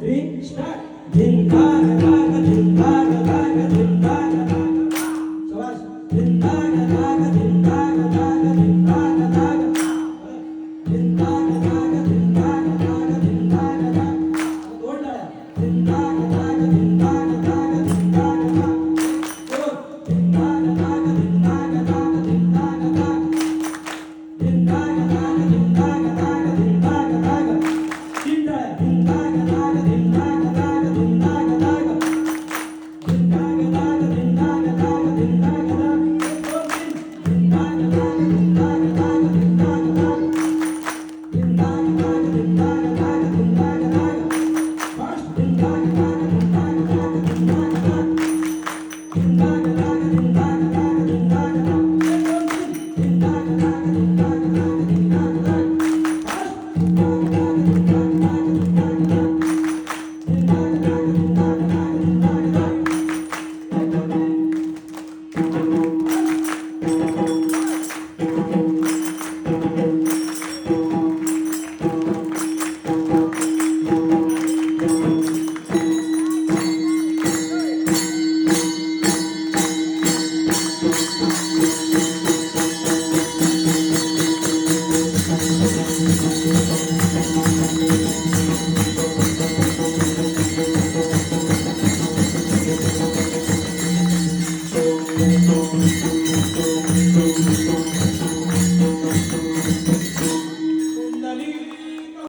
Three start धिंदा गदा धिंदा गदा धिंदा गदा सवास धिंदा गदा धिंदा गदा धिंदा गदा धिंदा गदा धिंदा गदा धिंदा गदा तोड़ लाया धिंदा गदा धिंदा गदा धिंदा गदा ओ धिंदा गदा धिंदा गदा धिंदा गदा धिंदा गदा धिंदा गदा धिंदा गदा धिंदा धिंदा Bye.